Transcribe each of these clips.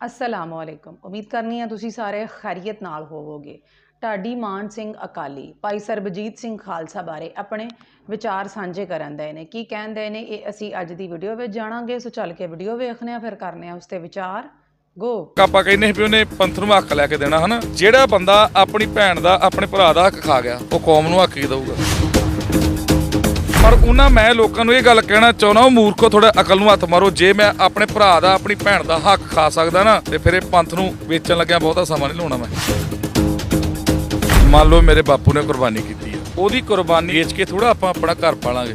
ਅਸਲਾਮ ਅਲੈਕੁਮ ਉਮੀਦ ਕਰਨੀ ਆ ਤੁਸੀਂ ਸਾਰੇ ਖੈਰੀਅਤ ਨਾਲ ਹੋਵੋਗੇ। ਢਾਡੀ ਮਾਨ ਸਿੰਘ ਅਕਾਲੀ, ਭਾਈ ਸਰਬਜੀਤ ਸਿੰਘ ਖਾਲਸਾ ਬਾਰੇ ਆਪਣੇ ਵਿਚਾਰ ਸਾਂਝੇ ਕਰਨ ਦੇ ਨੇ। ਕੀ ਕਹਿੰਦੇ ਨੇ? ਇਹ ਅਸੀਂ ਅੱਜ ਦੀ ਵੀਡੀਓ ਵਿੱਚ ਜਾਣਾਂਗੇ। ਸੋ ਚੱਲ ਕੇ ਵੀਡੀਓ ਵੇਖਨੇ ਆ ਫਿਰ ਕਰਨੇ ਆ ਉਸ ਤੇ ਵਿਚਾਰ। ਗੋ ਆਪਾਂ ਕਹਿੰਦੇ ਵੀ ਉਹਨੇ ਪੰਥ ਨੂੰ ਹੱਕ ਲੈ ਕੇ ਦੇਣਾ, ਹਨਾ? ਜਿਹੜਾ ਬੰਦਾ ਆਪਣੀ ਭੈਣ ਦਾ, ਆਪਣੇ ਭਰਾ ਦਾ ਹੱਕ ਖਾ ਗਿਆ, ਉਹ ਕੌਮ ਨੂੰ ਹੱਕ ਹੀ ਦਊਗਾ। ਪਰ ਉਹਨਾਂ ਮੈਂ ਲੋਕਾਂ ਨੂੰ ਇਹ ਗੱਲ ਕਹਿਣਾ ਚਾਹੁੰਦਾ, ਉਹ ਮੂਰਖੋ ਥੋੜਾ ਅਕਲ ਨੂੰ ਹੱਥ ਮਾਰੋ। ਜੇ ਮੈਂ ਆਪਣੇ ਭਰਾ ਦਾ, ਆਪਣੀ ਭੈਣ ਦਾ ਹੱਕ ਖਾ ਸਕਦਾ ਨਾ, ਤੇ ਫਿਰ ਇਹ ਪੰਥ ਨੂੰ ਵੇਚਣ ਲੱਗਿਆ ਬਹੁਤਾ ਸਮਾਂ ਨਹੀਂ ਲਾਉਣਾ ਮੈਂ। ਮੰਨ ਲਓ ਮੇਰੇ ਬਾਪੂ ਨੇ ਕੁਰਬਾਨੀ ਕੀਤੀ ਹੈ ਉਹਦੀ ਕੁਰਬਾਨੀ ਵੇਚ ਕੇ ਥੋੜਾ ਆਪਾਂ ਆਪਣਾ ਘਰ ਪਾਲਾਂਗੇ।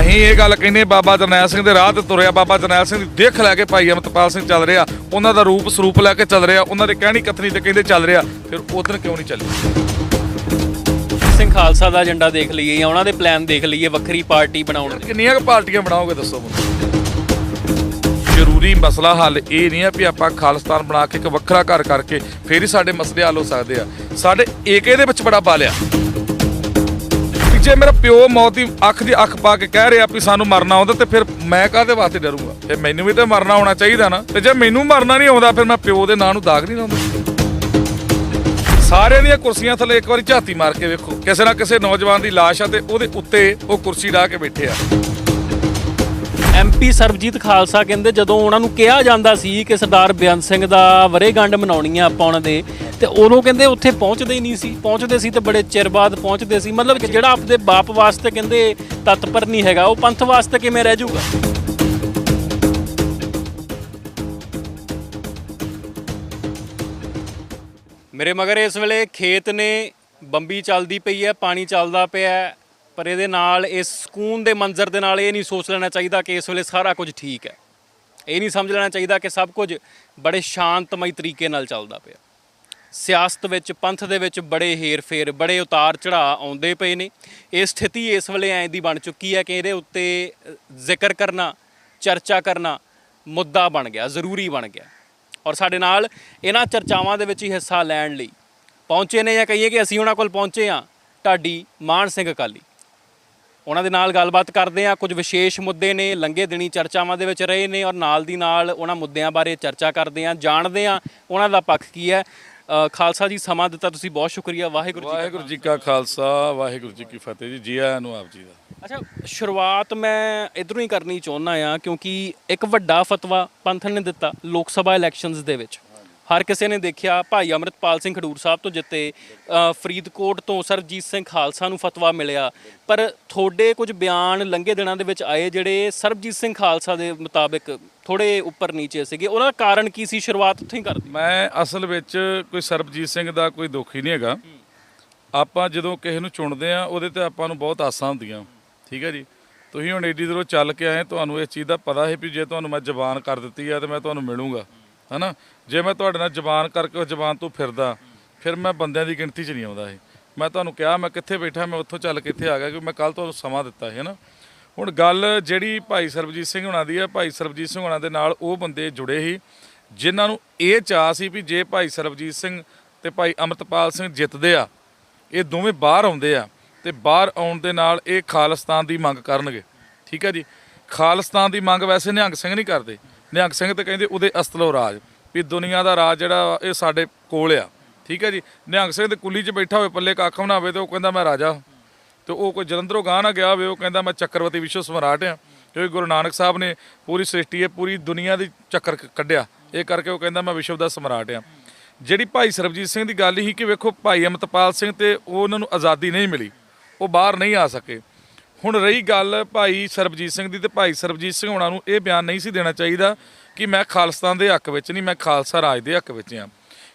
ਅਸੀਂ ਇਹ ਗੱਲ ਕਹਿੰਦੇ ਬਾਬਾ ਜਰਨੈਲ ਸਿੰਘ ਦੇ ਰਾਹ ਤੇ ਤੁਰਿਆ, ਬਾਬਾ ਜਰਨੈਲ ਸਿੰਘ ਦੀ ਦੇਖ ਲੈ ਕੇ ਭਾਈ ਅਮਰਤਪਾਲ ਸਿੰਘ ਚੱਲ ਰਿਹਾ। ਉਹਨਾਂ ਦਾ ਰੂਪ ਸਰੂਪ ਲੈ ਕੇ ਚੱਲ ਰਿਹਾ, ਉਹਨਾਂ ਦੇ ਕਹਿਣੀ ਕਥਨੀ ਤੇ ਕਹਿੰਦੇ ਚੱਲ ਰਿਹਾ, ਫਿਰ ਉਦੋਂ ਕਿਉਂ ਨਹੀਂ ਚੱਲੀ? ਸਿੰਘ ਖਾਲਸਾ ਦਾ ਏਜੰਡਾ ਦੇਖ ਲਈਏ ਜਾਂ ਉਹਨਾਂ ਦੇ ਪਲਾਨ ਦੇਖ ਲਈਏ ਵੱਖਰੀ ਪਾਰਟੀ ਬਣਾਉਣ ਦੇ। ਕਿੰਨੀਆਂ ਕੁ ਪਾਰਟੀਆਂ ਬਣਾਓਗੇ ਦੱਸੋ ਮੈਨੂੰ? ਜ਼ਰੂਰੀ ਮਸਲਾ ਹੱਲ ਇਹ ਨਹੀਂ ਹੈ ਵੀ ਆਪਾਂ ਖਾਲਿਸਤਾਨ ਬਣਾ ਕੇ ਇੱਕ ਵੱਖਰਾ ਘਰ ਕਰਕੇ ਫੇਰ ਹੀ ਸਾਡੇ ਮਸਲੇ ਹੱਲ ਹੋ ਸਕਦੇ ਆ। ਸਾਡੇ ਏਕੇ ਦੇ ਵਿੱਚ ਬੜਾ ਬਾਲਿਆ ਜੇ ਮੇਰਾ ਪਿਓ ਮੌਤ ਦੀ ਅੱਖ ਦੀ ਅੱਖ ਪਾ ਕੇ ਕਹਿ ਰਿਹਾ ਵੀ ਸਾਨੂੰ ਮਰਨਾ ਆਉਂਦਾ ਤੇ ਫਿਰ ਮੈਂ ਕਾਹਦੇ ਵਾਸਤੇ ਡਰੂੰਗਾ? ਤੇ ਮੈਨੂੰ ਵੀ ਤਾਂ ਮਰਨਾ ਆਉਣਾ ਚਾਹੀਦਾ ਨਾ। ਤੇ ਜੇ ਮੈਨੂੰ ਮਰਨਾ ਨਹੀਂ ਆਉਂਦਾ, ਫਿਰ ਮੈਂ ਪਿਓ ਦੇ ਨਾਂ ਨੂੰ ਦਾਗ ਨਹੀਂ ਲਾਉਂਦਾ। ਸਾਰੇ ਦੀਆਂ ਕੁਰਸੀਆਂ ਥੱਲੇ ਇੱਕ ਵਾਰੀ ਝਾਤੀ ਮਾਰ ਕੇ ਵੇਖੋ। ਕਿਸੇ ਨਾ ਕਿਸੇ ਨੌਜਵਾਨ ਦੀ ਲਾਸ਼ ਆ ਤੇ ਉਹਦੇ ਉੱਤੇ ਉਹ ਕੁਰਸੀ ਢਾ ਕੇ ਬੈਠੇ ਆ। ਐਮਪੀ ਸਰਬਜੀਤ ਖਾਲਸਾ ਕਹਿੰਦੇ, ਜਦੋਂ ਉਹਨਾਂ ਨੂੰ ਕਿਹਾ ਜਾਂਦਾ ਸੀ ਕਿ ਸਰਦਾਰ ਬੇਅੰਤ ਸਿੰਘ ਦਾ ਵਰੇਗੰਢ ਮਨਾਉਣੀ ਆ ਆਪਾਂ ਉਹਨਾਂ ਦੇ, ਤੇ ਉਦੋਂ ਕਹਿੰਦੇ ਉੱਥੇ ਪਹੁੰਚਦੇ ਹੀ ਨਹੀਂ ਸੀ। ਪਹੁੰਚਦੇ ਸੀ ਤੇ ਬੜੇ ਚਿਰ ਬਾਅਦ ਪਹੁੰਚਦੇ ਸੀ। ਮਤਲਬ ਜਿਹੜਾ ਆਪਦੇ ਬਾਪ ਵਾਸਤੇ ਕਹਿੰਦੇ ਤਤਪਰ ਨਹੀਂ ਹੈਗਾ, ਉਹ ਪੰਥ ਵਾਸਤੇ ਕਿਵੇਂ ਰਹਿ ਜਾਊਗਾ? ਮੇਰੇ ਮਗਰ ਇਸ ਵੇਲੇ ਖੇਤ ਨੇ ਬੰਬੀ ਚੱਲਦੀ ਪਈ ਹੈ ਪਾਣੀ ਚੱਲਦਾ ਪਿਆ ਹੈ, ਪਰ ਇਹਦੇ ਨਾਲ ਇਸ ਸਕੂਨ ਦੇ ਮੰਜ਼ਰ ਦੇ ਨਾਲ ਇਹ ਨਹੀਂ ਸੋਚ ਲੈਣਾ ਚਾਹੀਦਾ ਕਿ ਇਸ ਵੇਲੇ ਸਾਰਾ ਕੁਝ ਠੀਕ ਹੈ। ਇਹ ਨਹੀਂ ਸਮਝ ਲੈਣਾ ਚਾਹੀਦਾ ਕਿ ਸਭ ਕੁਝ ਬੜੇ ਸ਼ਾਂਤਮਈ ਤਰੀਕੇ ਨਾਲ ਚੱਲਦਾ ਪਿਆ। ਸਿਆਸਤ ਵਿੱਚ ਪੰਥ ਦੇ ਵਿੱਚ ਬੜੇ ਹੇਰ-ਫੇਰ ਬੜੇ ਉਤਾਰ ਚੜਾਅ ਆਉਂਦੇ ਪਏ ਨੇ। ਇਹ ਸਥਿਤੀ ਇਸ ਵੇਲੇ ਐਂ ਦੀ ਬਣ ਚੁੱਕੀ ਹੈ ਕਿ ਇਹਦੇ ਉੱਤੇ ਜ਼ਿਕਰ ਕਰਨਾ ਚਰਚਾ ਕਰਨਾ ਮੁੱਦਾ ਬਣ ਗਿਆ ਜ਼ਰੂਰੀ ਬਣ ਗਿਆ। ਔਰ ਸਾਡੇ ਨਾਲ ਇਹਨਾਂ ਚਰਚਾਵਾਂ ਦੇ ਵਿੱਚ ਹੀ ਹਿੱਸਾ ਲੈਣ ਲਈ ਪਹੁੰਚੇ ਨੇ ਜਾਂ ਕਹੀਏ ਕਿ ਅਸੀਂ ਉਹਨਾਂ ਕੋਲ ਪਹੁੰਚੇ ਆ ਢਾਡੀ ਮਾਨ ਸਿੰਘ ਅਕਾਲੀ। ਉਹਨਾਂ ਦੇ ਨਾਲ ਗੱਲਬਾਤ ਕਰਦੇ ਆ ਕੁਝ ਵਿਸ਼ੇਸ਼ ਮੁੱਦੇ ਨੇ ਲੰਗੇ ਦਿਨੀ ਚਰਚਾਵਾਂ ਦੇ ਵਿੱਚ ਰਹੇ ਨੇ ਔਰ ਨਾਲ ਦੀ ਨਾਲ ਉਹਨਾਂ ਮੁੱਦਿਆਂ ਬਾਰੇ ਚਰਚਾ ਕਰਦੇ ਆ ਜਾਣਦੇ ਆ ਉਹਨਾਂ ਦਾ ਪੱਖ ਕੀ ਹੈ। ਖਾਲਸਾ ਜੀ, ਸਮਾਂ ਦਿੱਤਾ, ਤੁਸੀਂ ਬਹੁਤ ਸ਼ੁਕਰੀਆ, ਵਾਹਿਗੁਰੂ ਜੀ ਵਾਹਿਗੁਰੂ ਜੀ ਕਾ ਖਾਲਸਾ, ਵਾਹਿਗੁਰੂ ਜੀ ਕੀ ਫਤਿਹ ਜੀ ਜੀ ਆਇਆਂ ਨੂੰ ਆਪ ਜੀ ਦਾ। ਅੱਛਾ, ਸ਼ੁਰੂਆਤ ਮੈਂ ਇਧਰੋਂ ਹੀ ਕਰਨੀ ਚਾਹੁੰਦਾ ਆ ਕਿਉਂਕਿ ਇੱਕ ਵੱਡਾ ਫਤਵਾ ਪੰਥ ਨੇ ਦਿੱਤਾ ਲੋਕ ਸਭਾ ਇਲੈਕਸ਼ਨਸ ਦੇ ਵਿੱਚ। ਹਰ ਕਿਸੇ ਨੇ ਦੇਖਿਆ ਭਾਈ ਅਮਰਿਤਪਾਲ ਸਿੰਘ ਖਡੂਰ ਸਾਹਿਬ ਤੋਂ ਜਿੱਤੇ ਫਰੀਦਕੋਟ ਤੋਂ ਸਰਜੀਤ ਸਿੰਘ ਖਾਲਸਾ ਨੂੰ ਫਤਵਾ ਮਿਲਿਆ। ਪਰ ਤੁਹਾਡੇ ਕੁਝ ਬਿਆਨ ਲੰਘੇ ਦਿਨਾਂ ਦੇ ਵਿੱਚ ਆਏ ਜਿਹੜੇ ਸਰਬਜੀਤ ਸਿੰਘ ਖਾਲਸਾ ਦੇ ਮੁਤਾਬਿਕ ਥੋੜੇ ਉੱਪਰ ਨੀਚੇ ਸੀਗੇ। ਉਹਨਾਂ ਦਾ ਕਾਰਨ ਕੀ ਸੀ? ਸ਼ੁਰੂਆਤ ਉੱਥੋਂ ਹੀ ਕਰ ਮੈਂ ਅਸਲ ਵਿੱਚ ਕੋਈ ਸਰਬਜੀਤ ਸਿੰਘ ਦਾ ਕੋਈ ਦੁੱਖ ਹੀ ਨਹੀਂ ਹੈਗਾ। ਆਪਾਂ ਜਦੋਂ ਕਿਸੇ ਨੂੰ ਚੁਣਦੇ ਆ ਉਹਦੇ ਤੇ ਆਪਾਂ ਨੂੰ ਬਹੁਤ ਆਸਾਂ ਹੁੰਦੀਆਂ। ਠੀਕ ਹੈ ਜੀ। ਤੁਸੀਂ ਹੁਣ ਏਡੀ ਦੂਰੋਂ ਚੱਲ ਕੇ ਆਏ, ਤੁਹਾਨੂੰ ਇਸ ਚੀਜ਼ ਦਾ ਪਤਾ ਹੈ ਵੀ ਜੇ ਤੁਹਾਨੂੰ ਮੈਂ ਜ਼ਬਾਨ ਕਰ ਦਿੱਤੀ ਆ ਤੇ ਮੈਂ ਤੁਹਾਨੂੰ ਮਿਲੂੰਗਾ, ਹਨਾ? ਜੇ ਮੈਂ ਤੁਹਾਡੇ ਨਾਲ ਜ਼ਬਾਨ ਕਰਕੇ ਉਹ ਜ਼ਬਾਨ ਤੋਂ ਫਿਰਦਾ, ਫਿਰ ਮੈਂ ਬੰਦਿਆਂ ਦੀ ਗਿਣਤੀ 'ਚ ਨਹੀਂ ਆਉਂਦਾ ਇਹ ਮੈਂ ਤੁਹਾਨੂੰ ਕਿਹਾ, ਮੈਂ ਕਿੱਥੇ ਬੈਠਾ, ਮੈਂ ਉੱਥੋਂ ਚੱਲ ਕੇ ਇੱਥੇ ਆ ਗਿਆ ਕਿ ਮੈਂ ਕੱਲ ਤੁਹਾਨੂੰ ਸਮਾਂ ਦਿੱਤਾ ਹੈ ਨਾ ਹੁਣ ਗੱਲ ਜਿਹੜੀ ਭਾਈ ਸਰਬਜੀਤ ਸਿੰਘ ਹੋਣਾ ਦੀ ਹੈ ਭਾਈ ਸਰਬਜੀਤ ਸਿੰਘ ਹੋਣਾ ਦੇ ਨਾਲ ਉਹ ਬੰਦੇ ਜੁੜੇ ਸੀ, ਜਿਨ੍ਹਾਂ ਨੂੰ ਇਹ ਚਾਹ ਸੀ ਵੀ ਜੇ ਭਾਈ ਸਰਬਜੀਤ ਸਿੰਘ ਤੇ ਭਾਈ ਅਮਰਤਪਾਲ ਸਿੰਘ ਜਿੱਤਦੇ ਆ, ਇਹ ਦੋਵੇਂ ਬਾਹਰ ਆਉਂਦੇ ਆ ਤੇ ਬਾਹਰ ਆਉਣ ਦੇ ਨਾਲ ਇਹ ਖਾਲਿਸਤਾਨ ਦੀ ਮੰਗ ਕਰਨਗੇ। ਠੀਕ ਹੈ ਜੀ? ਖਾਲਿਸਤਾਨ ਦੀ ਮੰਗ ਵੈਸੇ ਨਿਹੰਗ ਸਿੰਘ ਨਹੀਂ ਕਰਦੇ। ਨਿਹੰਗ ਸਿੰਘ ਤੇ ਕਹਿੰਦੇ ਉਹਦੇ ਅਸਤਲੋ ਰਾਜ ਵੀ ਦੁਨੀਆ ਦਾ ਰਾਜ ਜਿਹੜਾ ਵਾ, ਇਹ ਸਾਡੇ ਕੋਲ ਆ। ਠੀਕ ਹੈ ਜੀ? ਨਿਹੰਗ ਸਿੰਘ ਦੇ ਕੁੱਲੀ 'ਚ ਬੈਠਾ ਹੋਵੇ ਪੱਲੇ ਕੱਖ ਨਾ ਹੋਵੇ ਤੇ ਉਹ ਕਹਿੰਦਾ ਮੈਂ ਰਾਜਾ ਤੇ ਉਹ ਕੋਈ ਜਲੰਧਰੋਂ ਗਾਂ ਨਾ ਗਿਆ ਹੋਵੇ ਉਹ ਕਹਿੰਦਾ ਮੈਂ ਚੱਕਰਵਤੀ ਵਿਸ਼ਵ ਸਮਰਾਟ ਆ ਕਿਉਂਕਿ ਗੁਰੂ ਨਾਨਕ ਸਾਹਿਬ ਨੇ ਪੂਰੀ ਸ੍ਰਿਸ਼ਟੀ ਹੈ ਪੂਰੀ ਦੁਨੀਆ ਦੀ ਚੱਕਰ ਕੱਢਿਆ। ਇਹ ਕਰਕੇ ਉਹ ਕਹਿੰਦਾ ਮੈਂ ਵਿਸ਼ਵ ਦਾ ਸਮਰਾਟ ਆ ਜਿਹੜੀ ਭਾਈ ਸਰਬਜੀਤ ਸਿੰਘ ਦੀ ਗੱਲ ਹੀ ਕਿ ਵੇਖੋ ਭਾਈ ਅਮਰਤਪਾਲ ਸਿੰਘ ਤੇ ਉਹਨਾਂ ਨੂੰ ਆਜ਼ਾਦੀ ਨਹੀਂ ਮਿਲੀ। ਉਹ ਬਾਹਰ ਨਹੀਂ ਆ ਸਕੇ। ਹੁਣ ਰਹੀ ਗੱਲ ਭਾਈ ਸਰਬਜੀਤ ਸਿੰਘ ਦੀ ਤੇ ਭਾਈ ਸਰਬਜੀਤ ਸਿੰਘ ਹੋਣਾ ਨੂੰ ਇਹ ਬਿਆਨ ਨਹੀਂ ਸੀ ਦੇਣਾ ਚਾਹੀਦਾ ਕਿ ਮੈਂ ਖਾਲਿਸਤਾਨ ਦੇ ਹੱਕ ਵਿੱਚ ਨਹੀਂ, ਮੈਂ ਖਾਲਸਾ ਰਾਜ ਦੇ ਹੱਕ ਵਿੱਚ ਆ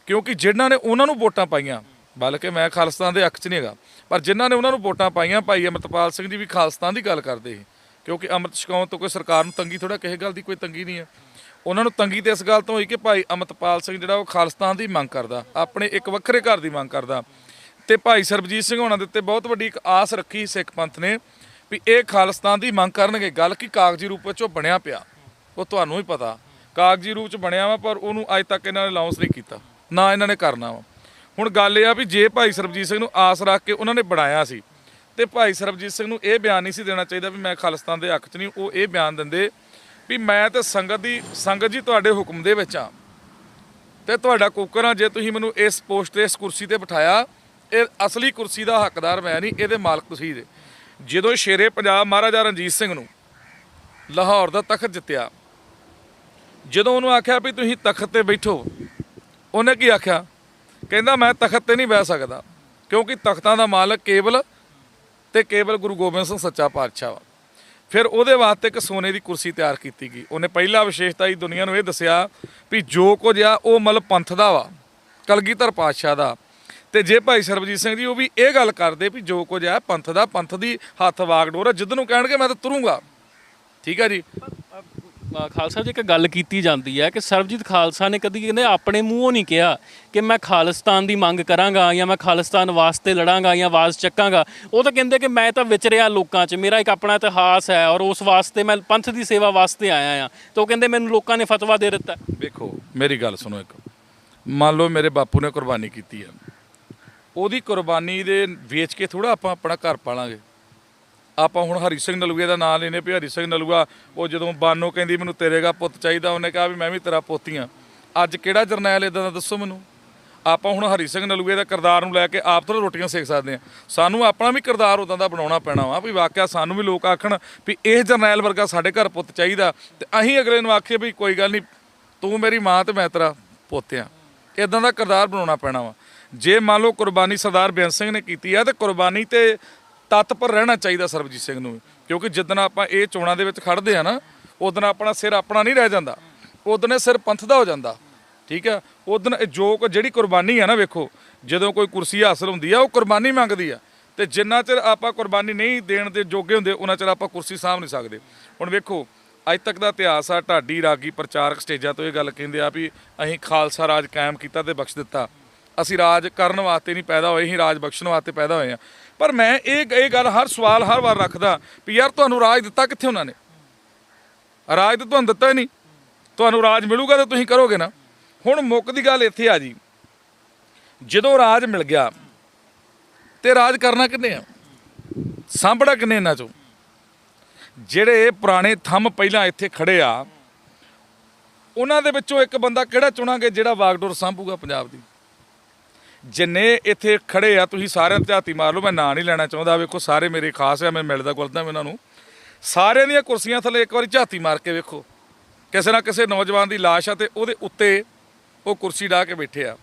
ਕਿਉਂਕਿ ਜਿਨ੍ਹਾਂ ਨੇ ਉਹਨਾਂ ਨੂੰ ਵੋਟਾਂ ਪਾਈਆਂ, ਬਲਕਿ ਮੈਂ ਖਾਲਿਸਤਾਨ ਦੇ ਹੱਕ 'ਚ ਨਹੀਂ ਹੈਗਾ, ਪਰ ਜਿਨ੍ਹਾਂ ਨੇ ਉਹਨਾਂ ਨੂੰ ਵੋਟਾਂ ਪਾਈਆਂ, ਭਾਈ ਅਮਰਤਪਾਲ ਸਿੰਘ ਜੀ ਵੀ ਖਾਲਿਸਤਾਨ ਦੀ ਗੱਲ ਕਰਦੇ ਸੀ। ਕਿਉਂਕਿ ਅੰਮ੍ਰਿਤ ਛਕਾਉਣ ਤੋਂ ਕੋਈ ਸਰਕਾਰ ਨੂੰ ਤੰਗੀ ਥੋੜਾ ਕਿਸੇ ਗੱਲ ਦੀ ਕੋਈ ਤੰਗੀ ਨਹੀਂ ਹੈ। ਉਹਨਾਂ ਨੂੰ ਤੰਗੀ ਤੇ ਇਸ ਗੱਲ ਤੋਂ ਹੋਈ ਕਿ ਭਾਈ ਅਮਰਤਪਾਲ ਸਿੰਘ ਜਿਹੜਾ ਉਹ ਖਾਲਿਸਤਾਨ ਦੀ ਮੰਗ ਕਰਦਾ, ਆਪਣੇ ਇੱਕ ਵੱਖਰੇ ਘਰ ਦੀ ਮੰਗ ਕਰਦਾ। ਤੇ ਭਾਈ ਸਰਬਜੀਤ ਸਿੰਘ ਹੋਣਾ ਦੇ ਉੱਤੇ ਬਹੁਤ ਵੱਡੀ ਇੱਕ ਆਸ ਰੱਖੀ ਸਿੱਖ ਪੰਥ ਨੇ ਵੀ ਇਹ ਖਾਲਿਸਤਾਨ ਦੀ ਮੰਗ ਕਰਨਗੇ। ਗੱਲ ਕੀ ਕਾਗਜ਼ੀ ਰੂਪ ਵਿੱਚ ਉਹ ਬਣਿਆ ਪਿਆ, ਉਹ ਤੁਹਾਨੂੰ ਹੀ ਪਤਾ। ਕਾਗਜ਼ੀ ਰੂਪ ਚ ਬਣਿਆ ਵਾ, ਪਰ ਉਹਨੂੰ ਅੱਜ ਤੱਕ ਇਹਨਾਂ ਨੇ ਲਾਂਚ ਨਹੀਂ ਕੀਤਾ। ਨਾ ਇਹਨਾਂ ਨੇ ਕਰਨਾ ਵਾ। ਹੁਣ ਗੱਲ ਇਹ ਆ ਵੀ ਜੇ ਭਾਈ ਸਰਬਜੀਤ ਸਿੰਘ ਨੂੰ ਆਸ ਰੱਖ ਕੇ ਉਹਨਾਂ ਨੇ ਬਣਾਇਆ ਸੀ, ਤੇ ਭਾਈ ਸਰਬਜੀਤ ਸਿੰਘ ਨੂੰ ਇਹ ਬਿਆਨ ਨਹੀਂ ਸੀ ਦੇਣਾ ਚਾਹੀਦਾ ਵੀ ਮੈਂ ਖਾਲਿਸਤਾਨ ਦੇ ਹੱਕ 'ਚ ਨਹੀਂ, ਉਹ ਇਹ ਬਿਆਨ ਦਿੰਦੇ ਵੀ ਮੈਂ ਤੇ ਸੰਗਤ ਦੀ, ਸੰਗਤ ਜੀ ਤੁਹਾਡੇ ਹੁਕਮ ਦੇ ਵਿੱਚ ਆ। ਤੇ ਤੁਹਾਡਾ ਕੁੱਕਰ ਆ, ਜੇ ਤੁਸੀਂ ਮੈਨੂੰ ਇਸ ਪੋਸਟ ਤੇ, ਇਸ ਕੁਰਸੀ ਤੇ ਬਿਠਾਇਆ ਇਹ ਅਸਲੀ ਕੁਰਸੀ ਦਾ ਹੱਕਦਾਰ ਮੈਂ ਨਹੀਂ, ਇਹਦੇ ਮਾਲਕ ਤੁਸੀਂ ਦੇ ਜਦੋਂ ਸ਼ੇਰੇ ਪੰਜਾਬ ਮਹਾਰਾਜਾ ਰਣਜੀਤ ਸਿੰਘ ਨੂੰ ਲਾਹੌਰ ਦਾ ਤਖਤ ਜਿੱਤਿਆ, ਜਦੋਂ ਉਹਨੂੰ ਆਖਿਆ ਵੀ ਤੁਸੀਂ ਤਖਤ ਤੇ ਬੈਠੋ, ਉਹਨੇ ਕੀ ਆਖਿਆ? ਕਹਿੰਦਾ, ਮੈਂ ਤਖਤ ਤੇ ਨਹੀਂ ਬਹਿ ਸਕਦਾ, ਕਿਉਂਕਿ ਤਖਤਾਂ ਦਾ ਮਾਲਕ ਕੇਵਲ ਤੇ ਕੇਵਲ ਗੁਰੂ ਗੋਬਿੰਦ ਸਿੰਘ ਸੱਚਾ ਪਾਤਸ਼ਾਹ ਵਾ। ਫਿਰ ਉਹਦੇ ਵਾਸਤੇ ਇੱਕ ਸੋਨੇ ਦੀ ਕੁਰਸੀ ਤਿਆਰ ਕੀਤੀ ਗਈ। ਉਹਨੇ ਪਹਿਲਾ ਵਿਸ਼ੇਸ਼ਤਾ ਹੀ ਦੁਨੀਆ ਨੂੰ ਇਹ ਦੱਸਿਆ ਵੀ ਜੋ ਕੁਝ ਆ, ਉਹ ਮਲ ਪੰਥ ਦਾ ਵਾ, ਕਲਗੀਧਰ ਪਾਤਸ਼ਾਹ ਦਾ। ਤੇ ਜੇ ਭਾਈ ਸਰਬਜੀਤ ਸਿੰਘ ਜੀ ਉਹ ਵੀ ਇਹ ਗੱਲ ਕਰਦੇ ਵੀ ਜੋ ਕੁਝ ਆ ਪੰਥ ਦਾ ਪੰਥ ਦੀ ਹੱਥ ਵਾਗਡੋਰ ਆ ਜਿੱਦ ਨੂੰ ਕਹਿਣਗੇ ਮੈਂ ਤਾਂ ਤੁਰੂੰਗਾ। ਠੀਕ ਹੈ ਜੀ? ਖਾਲਸਾ ਜੀ ਇੱਕ ਗੱਲ ਕੀਤੀ ਜਾਂਦੀ ਹੈ ਕਿ ਸਰਬਜੀਤ ਖਾਲਸਾ ਨੇ ਕਦੀ ਇਹਨੇ ਆਪਣੇ ਮੂੰਹੋਂ ਨਹੀਂ ਕਿਹਾ ਕਿ ਮੈਂ ਖਾਲਿਸਤਾਨ ਦੀ ਮੰਗ ਕਰਾਂਗਾ ਜਾਂ ਮੈਂ ਖਾਲਿਸਤਾਨ ਵਾਸਤੇ ਲੜਾਂਗਾ ਜਾਂ ਆਵਾਜ਼ ਚੱਕਾਂਗਾ। ਉਹ ਤਾਂ ਕਹਿੰਦੇ ਕਿ ਮੈਂ ਤਾਂ ਵਿਚਰਿਆ ਲੋਕਾਂ 'ਚ ਮੇਰਾ ਇੱਕ ਆਪਣਾ ਇਤਿਹਾਸ ਹੈ ਔਰ ਉਸ ਵਾਸਤੇ ਮੈਂ ਪੰਥ ਦੀ ਸੇਵਾ ਵਾਸਤੇ ਆਇਆ ਆ ਤਾਂ ਉਹ ਕਹਿੰਦੇ ਮੈਨੂੰ ਲੋਕਾਂ ਨੇ ਫਤਵਾ ਦੇ ਦਿੱਤਾ। ਵੇਖੋ ਮੇਰੀ ਗੱਲ ਸੁਣੋ ਇੱਕ। ਮੰਨ ਲਓ ਮੇਰੇ ਬਾਪੂ ਨੇ ਕੁਰਬਾਨੀ ਕੀਤੀ ਹੈ। ਉਹਦੀ ਕੁਰਬਾਨੀ ਦੇ ਵੇਚ ਕੇ ਥੋੜਾ ਆਪਾਂ ਆਪਣਾ ਘਰ ਪਾਲਾਂਗੇ। ਆਪਾਂ ਹੁਣ ਹਰੀ ਸਿੰਘ ਨਲੂਏ ਦਾ ਨਾਂ ਲੈਨੇ ਵੀ ਹਰੀ ਸਿੰਘ ਨਲੂਆ, ਉਹ ਜਦੋਂ ਬਾਨੋ ਕਹਿੰਦੀ ਮੈਨੂੰ ਤੇਰੇਗਾ ਪੁੱਤ ਚਾਹੀਦਾ, ਉਹਨੇ ਕਿਹਾ ਵੀ ਮੈਂ ਵੀ ਤੇਰਾ ਪੁੱਤ ਹਾਂ। ਅੱਜ ਕਿਹੜਾ ਜਰਨੈਲ ਇਦਾਂ ਦਾ ਦੱਸੋ ਮੈਨੂੰ? ਆਪਾਂ ਹੁਣ ਹਰੀ ਸਿੰਘ ਨਲੂਏ ਦਾ ਕਿਰਦਾਰ ਨੂੰ ਲੈ ਕੇ ਆਪ ਤੋਂ ਰੋਟੀਆਂ ਸੇਕ ਸਕਦੇ ਹਾਂ। ਸਾਨੂੰ ਆਪਣਾ ਵੀ ਕਿਰਦਾਰ ਉਦਾਂ ਦਾ ਬਣਾਉਣਾ ਪੈਣਾ ਵਾ ਵੀ ਵਾਕਿਆ ਸਾਨੂੰ ਵੀ ਲੋਕ ਆਖਣ ਵੀ ਇਹ ਜਰਨੈਲ ਵਰਗਾ ਸਾਡੇ ਘਰ ਪੁੱਤ ਚਾਹੀਦਾ ਤੇ ਅਸੀਂ ਅਗਲੇ ਨੂੰ ਆਖੀਏ ਵੀ ਕੋਈ ਗੱਲ ਨਹੀਂ, ਤੂੰ ਮੇਰੀ ਮਾਂ ਤੇ ਮੈਂ ਤੇਰਾ ਪੁੱਤ ਆ ਇਦਾਂ ਦਾ ਕਿਰਦਾਰ ਬਣਾਉਣਾ ਪੈਣਾ ਵਾ। ਜੇ ਮੰਨ ਲਓ ਕੁਰਬਾਨੀ ਸਰਦਾਰ ਬੇਅੰਤ ਸਿੰਘ ਨੇ ਕੀਤੀ ਆ, ਤੇ ਕੁਰਬਾਨੀ ਤੇ ਤਤਪਰ ਰਹਿਣਾ ਚਾਹੀਦਾ ਸਰਬਜੀਤ ਸਿੰਘ ਨੂੰ ਕਿਉਂਕਿ ਜਿੱਦਣ ਆਪਾਂ ਇਹ ਚੋਣਾਂ ਦੇ ਵਿੱਚ ਖੜਦੇ ਆ ਨਾ ਉਦੋਂ ਆਪਣਾ ਸਿਰ ਆਪਣਾ ਨਹੀਂ ਰਹਿ ਜਾਂਦਾ। ਉਦੋਂ ਇਹ ਸਿਰ ਪੰਥ ਦਾ ਹੋ ਜਾਂਦਾ। ਠੀਕ ਆ? ਉਦੋਂ ਜੋ ਜਿਹੜੀ ਕੁਰਬਾਨੀ ਆ ਨਾ ਵੇਖੋ, ਜਦੋਂ ਕੋਈ ਕੁਰਸੀ ਹਾਸਲ ਹੁੰਦੀ ਆ, ਉਹ ਕੁਰਬਾਨੀ ਮੰਗਦੀ ਆ। ਤੇ ਜਿੰਨਾ ਚਿਰ ਆਪਾਂ ਕੁਰਬਾਨੀ ਨਹੀਂ ਦੇਣ ਦੇ ਜੋਗੇ ਹੁੰਦੇ, ਉਹਨਾਂ ਚਿਰ ਆਪਾਂ ਕੁਰਸੀ ਸਾਂਭ ਨਹੀਂ ਸਕਦੇ। ਹੁਣ ਵੇਖੋ, ਅੱਜ ਤੱਕ ਦਾ ਇਤਿਹਾਸ ਆ, ਢਾਡੀ ਰਾਗੀ ਪ੍ਰਚਾਰਕ ਸਟੇਜਾਂ ਤੋਂ ਇਹ ਗੱਲ ਕਹਿੰਦੇ ਆ ਵੀ ਅਸੀਂ ਖਾਲਸਾ ਰਾਜ ਕਾਇਮ ਕੀਤਾ ਤੇ ਬਖਸ਼ ਦਿੱਤਾ। ਅਸੀਂ ਰਾਜ ਕਰਨ ਵਾਸਤੇ ਨਹੀਂ ਪੈਦਾ ਹੋਏ, ਅਸੀਂ ਰਾਜ ਬਖਸ਼ਣ ਵਾਸਤੇ ਪੈਦਾ ਹੋਏ ਆ ਪਰ ਮੈਂ ਇਹ ਇਹ ਗੱਲ ਹਰ ਸਵਾਲ ਹਰ ਵਾਰ ਰੱਖਦਾ ਵੀ ਯਾਰ ਤੁਹਾਨੂੰ ਰਾਜ ਦਿੱਤਾ ਕਿੱਥੇ ਉਹਨਾਂ ਨੇ? ਰਾਜ ਤਾਂ ਤੁਹਾਨੂੰ ਦਿੱਤਾ ਹੀ ਨਹੀਂ। ਤੁਹਾਨੂੰ ਰਾਜ ਮਿਲੂਗਾ ਤਾਂ ਤੁਸੀਂ ਕਰੋਗੇ ਨਾ। ਹੁਣ ਮੁੱਕ ਦੀ ਗੱਲ ਇੱਥੇ ਆ ਜੀ। ਜਦੋਂ ਰਾਜ ਮਿਲ ਗਿਆ, ਤੇ ਰਾਜ ਕਰਨਾ ਕਿੰਨੇ ਆ? ਸਾਂਭੜਾ ਕਿੰਨੇ ਇਹਨਾਂ ਚੋਂ? ਜਿਹੜੇ ਪੁਰਾਣੇ ਥੰਮ ਪਹਿਲਾਂ ਇੱਥੇ ਖੜੇ ਆ, ਉਹਨਾਂ ਦੇ ਵਿੱਚੋਂ ਇੱਕ ਬੰਦਾ ਕਿਹੜਾ ਚੁਣਾਂਗੇ ਜਿਹੜਾ ਵਾਗਡੋਰ ਸਾਂਭੂਗਾ ਪੰਜਾਬ ਦੀ? ਜਿੰਨੇ ਇੱਥੇ ਖੜੇ ਆ, ਤੁਸੀਂ ਸਾਰਿਆਂ ਤੇ ਝਾਤੀ ਮਾਰ ਲਓ, ਮੈਂ ਨਾਂ ਨਹੀਂ ਲੈਣਾ ਚਾਹੁੰਦਾ। ਵੇਖੋ, ਸਾਰੇ ਮੇਰੇ ਖਾਸ ਆ, ਮੈਂ ਮਿਲਦਾ ਗੁਲਦਾ ਮੈਂ ਉਹਨਾਂ ਨੂੰ। ਸਾਰਿਆਂ ਦੀਆਂ ਕੁਰਸੀਆਂ ਥੱਲੇ ਇੱਕ ਵਾਰੀ ਝਾਤੀ ਮਾਰ ਕੇ ਵੇਖੋ। ਕਿਸੇ ਨਾ ਕਿਸੇ ਨੌਜਵਾਨ ਦੀ ਲਾਸ਼ ਆ ਤੇ ਉਹਦੇ ਉੱਤੇ ਉਹ ਕੁਰਸੀ ਢਾ ਕੇ ਬੈਠੇ ਆ।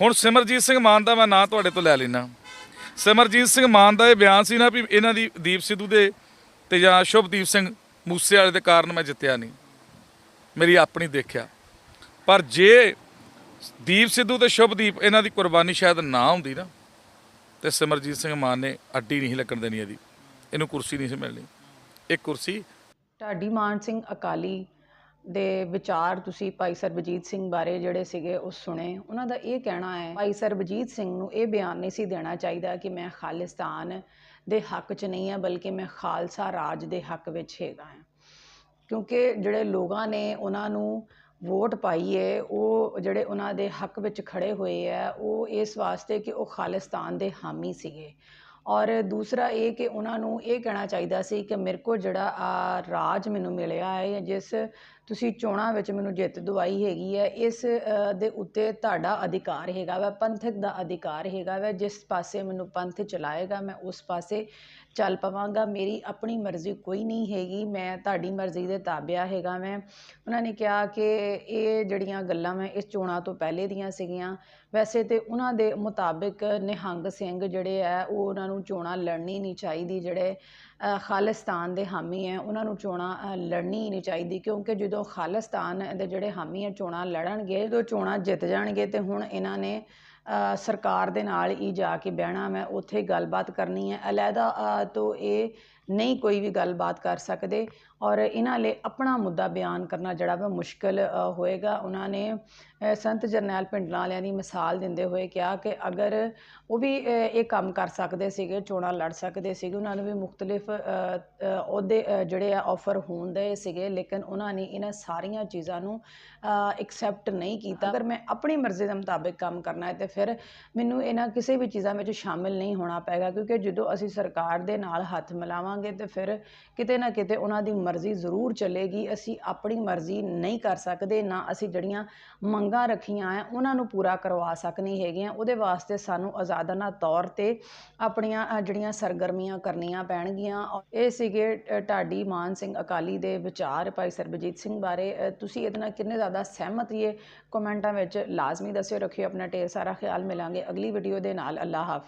ਹੁਣ ਸਿਮਰਜੀਤ ਸਿੰਘ ਮਾਨ ਦਾ ਮੈਂ ਨਾਂ ਤੁਹਾਡੇ ਤੋਂ ਲੈ ਲੈਣਾ ਸਿਮਰਜੀਤ ਸਿੰਘ ਮਾਨ ਦਾ ਇਹ ਬਿਆਨ ਸੀ ਨਾ ਵੀ ਇਹਨਾਂ ਦੀ ਦੀਪ ਸਿੱਧੂ ਦੇ ਤੇ ਜਾਂ ਸ਼ੁਭਦੀਪ ਸਿੰਘ ਮੂਸੇ ਵਾਲੇ ਦੇ ਕਾਰਨ ਮੈਂ ਜਿੱਤਿਆ ਨਹੀਂ। ਮੇਰੀ ਆਪਣੀ ਦੇਖਿਆ। ਪਰ ਜੇ ਦੀਪ ਸਿੱਧੂ ਤੇ ਸ਼ੁਭਦੀਪ, ਇਹਨਾਂ ਦੀ ਕੁਰਬਾਨੀ ਸ਼ਾਇਦ ਨਾ ਹੁੰਦੀ ਨਾ। ਤੇ ਸਿਮਰਜੀਤ ਸਿੰਘ ਮਾਨ ਨੇ ਅੱਡੀ ਨਹੀਂ ਲੱਗਣ ਦੇਣੀ ਇਹਦੀ। ਇਹਨੂੰ ਕੁਰਸੀ ਨਹੀਂ ਸੀ ਮਿਲਣੀ। ਇੱਕ ਕੁਰਸੀ ਢਾਡੀ ਮਾਨ ਸਿੰਘ ਅਕਾਲੀ ਦੇ ਵਿਚਾਰ ਤੁਸੀਂ ਭਾਈ ਸਰਬਜੀਤ ਸਿੰਘ ਬਾਰੇ ਜਿਹੜੇ ਸੀਗੇ, ਉਹ ਸੁਣੇ। ਉਹਨਾਂ ਦਾ ਇਹ ਕਹਿਣਾ ਹੈ, ਭਾਈ ਸਰਬਜੀਤ ਸਿੰਘ ਨੂੰ ਇਹ ਬਿਆਨ ਨਹੀਂ ਸੀ ਦੇਣਾ ਚਾਹੀਦਾ ਕਿ ਮੈਂ ਖਾਲਿਸਤਾਨ ਦੇ ਹੱਕ 'ਚ ਨਹੀਂ ਹਾਂ, ਬਲਕਿ ਮੈਂ ਖਾਲਸਾ ਰਾਜ ਦੇ ਹੱਕ ਵਿੱਚ ਹੈਗਾ ਹਾਂ। ਕਿਉਂਕਿ ਜਿਹੜੇ ਲੋਕਾਂ ਨੇ ਉਹਨਾਂ ਨੂੰ ਵੋਟ ਪਾਈ ਹੈ ਉਹ ਜਿਹੜੇ ਉਹਨਾਂ ਦੇ ਹੱਕ ਵਿੱਚ ਖੜੇ ਹੋਏ ਆ, ਉਹ ਇਸ ਵਾਸਤੇ ਕਿ ਉਹ ਖਾਲਿਸਤਾਨ ਦੇ ਹਾਮੀ ਸੀਗੇ। ਔਰ ਦੂਸਰਾ ਇਹ ਕਿ ਉਹਨਾਂ ਨੂੰ ਇਹ ਕਹਿਣਾ ਚਾਹੀਦਾ ਸੀ ਕਿ ਮੇਰੇ ਕੋਲ ਜਿਹੜਾ ਆ ਰਾਜ ਮੈਨੂੰ ਮਿਲਿਆ ਹੈ ਜਿਸ ਤੁਸੀਂ ਚੋਣਾਂ ਵਿੱਚ ਮੈਨੂੰ ਜਿੱਤ ਦਵਾਈ ਹੈਗੀ ਹੈ, ਇਸ ਦੇ ਉੱਤੇ ਤੁਹਾਡਾ ਅਧਿਕਾਰ ਹੈਗਾ ਵਾ, ਪੰਥਕ ਦਾ ਅਧਿਕਾਰ ਹੈਗਾ ਵਾ, ਜਿਸ ਪਾਸੇ ਮੈਨੂੰ ਪੰਥ ਚਲਾਏਗਾ, ਮੈਂ ਉਸ ਪਾਸੇ ਚੱਲ ਪਵਾਂਗਾ, ਮੇਰੀ ਆਪਣੀ ਮਰਜ਼ੀ ਕੋਈ ਨਹੀਂ ਹੈਗੀ, ਮੈਂ ਤੁਹਾਡੀ ਮਰਜ਼ੀ ਦੇ ਤਾਬਿਆ ਹੈਗਾ ਮੈਂ। ਉਹਨਾਂ ਨੇ ਕਿਹਾ ਕਿ ਇਹ ਜਿਹੜੀਆਂ ਗੱਲਾਂ ਮੈਂ ਇਸ ਚੋਣਾਂ ਤੋਂ ਪਹਿਲੇ ਦੀਆਂ ਸੀਗੀਆਂ, ਵੈਸੇ ਤੇ ਉਹਨਾਂ ਦੇ ਮੁਤਾਬਿਕ ਨਿਹੰਗ ਸਿੰਘ ਜਿਹੜੇ ਆ, ਉਹ ਉਹਨਾਂ ਨੂੰ ਚੋਣਾਂ ਲੜਨੀ ਨਹੀਂ ਚਾਹੀਦੀ ਜਿਹੜੇ ਖਾਲਿਸਤਾਨ ਦੇ ਹਾਮੀ ਹੈ। ਉਹਨਾਂ ਨੂੰ ਚੋਣਾਂ ਲੜਨੀ ਹੀ ਨਹੀਂ ਚਾਹੀਦੀ ਕਿਉਂਕਿ ਜਦੋਂ ਖਾਲਿਸਤਾਨ ਦੇ ਜਿਹੜੇ ਹਾਮੀ ਹੈ, ਚੋਣਾਂ ਲੜਨਗੇ, ਜਦੋਂ ਚੋਣਾਂ ਜਿੱਤ ਜਾਣਗੇ ਤੇ ਹੁਣ ਇਹਨਾਂ ਨੇ ਸਰਕਾਰ ਦੇ ਨਾਲ ਹੀ ਜਾ ਕੇ ਬਹਿਣਾ, ਮੈਂ ਉੱਥੇ ਗੱਲਬਾਤ ਕਰਨੀ ਹੈ। ਅਲੱਗਾ ਤੋਂ ਇਹ ਨਹੀਂ ਕੋਈ ਵੀ ਗੱਲਬਾਤ ਕਰ ਸਕਦੇ ਔਰ ਇਹਨਾਂ ਲਈ ਆਪਣਾ ਮੁੱਦਾ ਬਿਆਨ ਕਰਨਾ ਜਿਹੜਾ ਵਾ ਮੁਸ਼ਕਲ ਹੋਏਗਾ। ਉਹਨਾਂ ਨੇ ਸੰਤ ਜਰਨੈਲ ਪਿੰਡਲਾਂ ਵਾਲਿਆਂ ਦੀ ਮਿਸਾਲ ਦਿੰਦੇ ਹੋਏ ਕਿਹਾ ਕਿ ਅਗਰ ਉਹ ਵੀ ਇਹ ਕੰਮ ਕਰ ਸਕਦੇ ਸੀਗੇ, ਚੋਣਾਂ ਲੜ ਸਕਦੇ ਸੀਗੇ, ਉਹਨਾਂ ਨੂੰ ਵੀ ਮੁxtਲਿਫ ਉਹਦੇ ਜਿਹੜੇ ਆ ਆਫਰ ਹੁੰਦੇ ਸੀਗੇ, ਲੇਕਿਨ ਉਹਨਾਂ ਨੇ ਇਹਨਾਂ ਸਾਰੀਆਂ ਚੀਜ਼ਾਂ ਨੂੰ ਐਕਸੈਪਟ ਨਹੀਂ ਕੀਤਾ। ਅਗਰ ਮੈਂ ਆਪਣੀ ਮਰਜ਼ੀ ਦੇ ਮੁਤਾਬਿਕ ਕੰਮ ਕਰਨਾ ਹੈ ਤੇ ਫਿਰ ਮੈਨੂੰ ਇਹਨਾਂ ਕਿਸੇ ਵੀ ਚੀਜ਼ਾਂ ਵਿੱਚ ਸ਼ਾਮਿਲ ਨਹੀਂ ਹੋਣਾ ਪਏਗਾ ਕਿਉਂਕਿ ਜਦੋਂ ਅਸੀਂ ਸਰਕਾਰ ਦੇ ਨਾਲ ਹੱਥ ਮਿਲਾਵਾਂਗੇ ਤਾਂ ਫਿਰ ਕਿਤੇ ਨਾ ਕਿਤੇ ਉਹਨਾਂ ਦੀ ਮਰਜ਼ੀ ਜ਼ਰੂਰ ਚੱਲੇਗੀ। ਅਸੀਂ ਆਪਣੀ ਮਰਜ਼ੀ ਨਹੀਂ ਕਰ ਸਕਦੇ ਨਾ ਅਸੀਂ ਜਿਹੜੀਆਂ ਮੰਗਾਂ ਰੱਖੀਆਂ ਹੈ ਉਹਨਾਂ ਨੂੰ ਪੂਰਾ ਕਰਵਾ ਸਕਣੀ ਹੈਗੀਆਂ। ਉਹਦੇ ਵਾਸਤੇ ਸਾਨੂੰ ਆਜ਼ਾਦਾਨਾ ਤੌਰ ਤੇ ਆਪਣੀਆਂ ਜਿਹੜੀਆਂ ਸਰਗਰਮੀਆਂ ਕਰਨੀਆਂ ਪੈਣਗੀਆਂ। ਔਰ ਇਹ ਸੀਗੇ ਅ, ਢਾਡੀ ਮਾਨ ਸਿੰਘ ਅਕਾਲੀ ਦੇ ਵਿਚਾਰ ਭਾਈ ਸਰਬਜੀਤ ਸਿੰਘ ਬਾਰੇ। ਤੁਸੀਂ ਇਹਦੇ ਨਾਲ ਕਿੰਨੇ ਜ਼ਿਆਦਾ ਸਹਿਮਤ ਇਹ ਕਮੈਂਟਾਂ ਵਿੱਚ ਲਾਜ਼ਮੀ ਦੱਸਿਓ ਰੱਖਿਓ ਆਪਣਾ ਢੇਰ ਸਾਰਾ ਖਿਆਲ ਮਿਲਾਂਗੇ। ਅਗਲੀ ਵੀਡੀਓ ਦੇ ਨਾਲ ਅੱਲਾ ਹਾਫਿਜ਼।